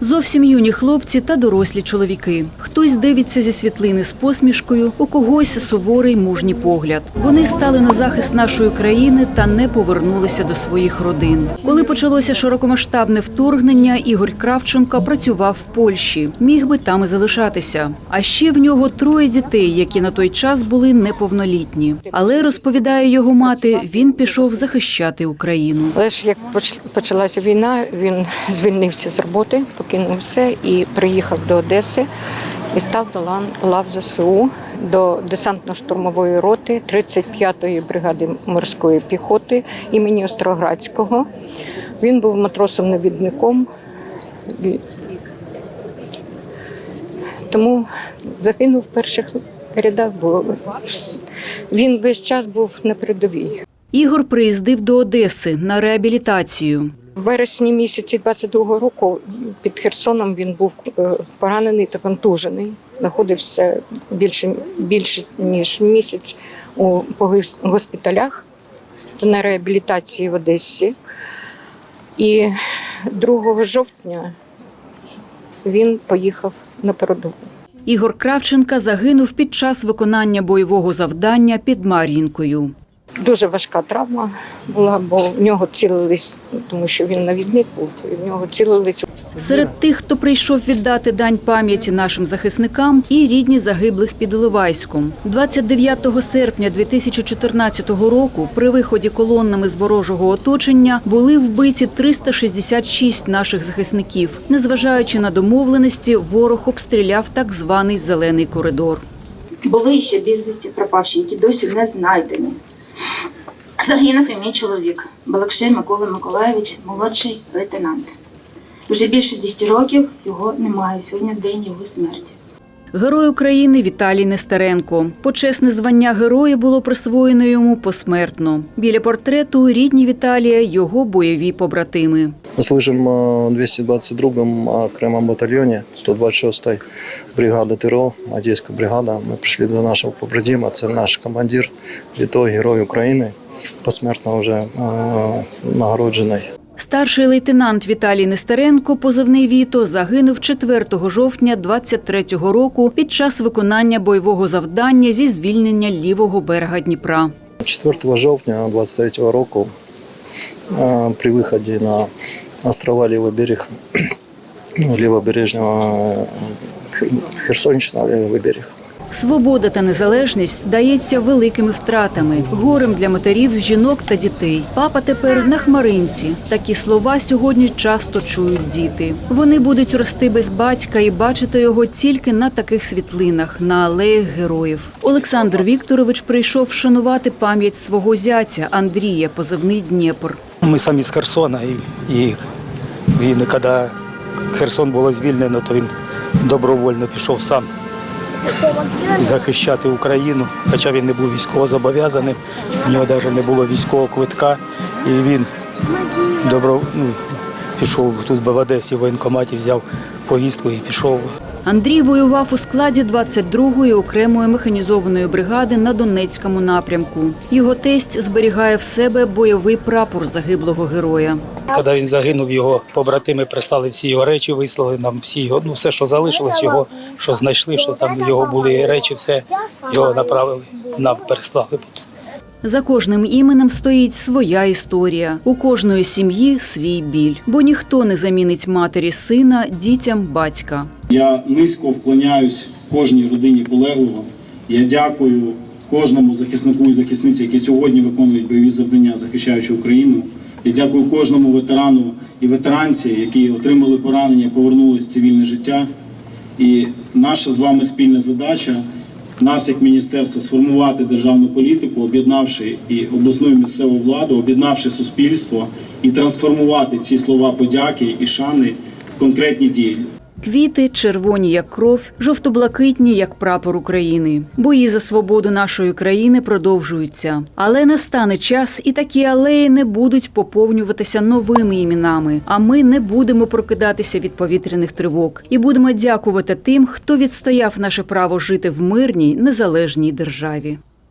Зовсім юні хлопці та дорослі чоловіки. Хтось дивиться зі світлини з посмішкою, у когось суворий мужній погляд. Вони стали на захист нашої країни та не повернулися до своїх родин. Коли почалося широкомасштабне вторгнення, Ігор Кравченко працював в Польщі. Міг би там і залишатися. А ще в нього троє дітей, які на той час були неповнолітні. Але розповідає його мати, він пішов захищати Україну. Але ж як поч- почалася війна, він звільнився з роботи, покинув все і приїхав до Одеси і став до лав ЗСУ до десантно-штурмової роти 35-ї бригади морської піхоти імені Остроградського. Він був матросом-навідником. Тому загинув в перших рядах, бо він весь час був на передовій. Ігор приїздив до Одеси на реабілітацію. В вересні місяці 22-го року під Херсоном він був е, поранений та контужений. Знаходився більше, більше ніж місяць у госпіталях та на реабілітації в Одесі. І 2 жовтня він поїхав на передову. Ігор Кравченка загинув під час виконання бойового завдання під Мар'їнкою. Дуже важка травма була, бо в нього цілились, тому що він навідник був, і в нього цілились Серед тих, хто прийшов віддати дань пам'яті нашим захисникам, і рідні загиблих під Іловайськом. 29 серпня 2014 року, при виході колоннами з ворожого оточення, були вбиті 366 наших захисників. Незважаючи на домовленості, ворог обстріляв так званий зелений коридор. Були ще безвісті пропавші, які досі не знайдені. Загинув і мій чоловік Балакшей Микола Миколаєвич, молодший лейтенант. Вже більше 10 років його немає. Сьогодні день його смерті. Герой України Віталій Нестеренко. Почесне звання героя було присвоєно йому посмертно. Біля портрету рідні Віталія його бойові побратими. Мы служим э, в 222-м окремом батальйоні 126-ї бригади ТРО, Одеська бригада. Ми прийшли до нашого побратима, це наш командир, літой герой України, посмертно вже е, нагороджений. Старший лейтенант Віталій Нестеренко, позивний Віто, загинув 4 жовтня 23-го року під час виконання бойового завдання зі звільнення лівого берега Дніпра. 4 жовтня 23 року е, при виході на острова Лівий берег, лівобережного е, Херсонщина, лівий берег. Свобода та незалежність дається великими втратами, горем для матерів, жінок та дітей. Папа тепер на хмаринці. Такі слова сьогодні часто чують діти. Вони будуть рости без батька і бачити його тільки на таких світлинах, на алеях героїв. Олександр Вікторович прийшов вшанувати пам'ять свого зятя Андрія, позивний Дніпр. Ми самі з Херсона, і, і він, коли Херсон було звільнено, то він добровольно пішов сам захищати Україну, хоча він не був військово зобов'язаним, у нього навіть не було військового квитка, і він добро, ну, пішов тут в Одесі в воєнкоматі, взяв повістку і пішов. Андрій воював у складі 22-ї окремої механізованої бригади на Донецькому напрямку. Його тесть зберігає в себе бойовий прапор загиблого героя. Коли він загинув, його побратими прислали всі його речі, вислали нам всі його, ну все, що залишилось, його, що знайшли, що там його були речі, все його направили, нам переслали. За кожним іменем стоїть своя історія. У кожної сім'ї свій біль, бо ніхто не замінить матері сина, дітям батька. Я низько вклоняюсь кожній родині полеглого. Я дякую кожному захиснику і захисниці, які сьогодні виконують бойові завдання, захищаючи Україну. Я дякую кожному ветерану і ветеранці, які отримали поранення, повернулись в цивільне життя. І наша з вами спільна задача нас, як міністерство, сформувати державну політику, об'єднавши і обласну і місцеву владу, об'єднавши суспільство і трансформувати ці слова подяки і шани в конкретні дії. Квіти червоні як кров, жовто-блакитні як прапор України. Бої за свободу нашої країни продовжуються. Але настане час, і такі алеї не будуть поповнюватися новими іменами. А ми не будемо прокидатися від повітряних тривог і будемо дякувати тим, хто відстояв наше право жити в мирній незалежній державі.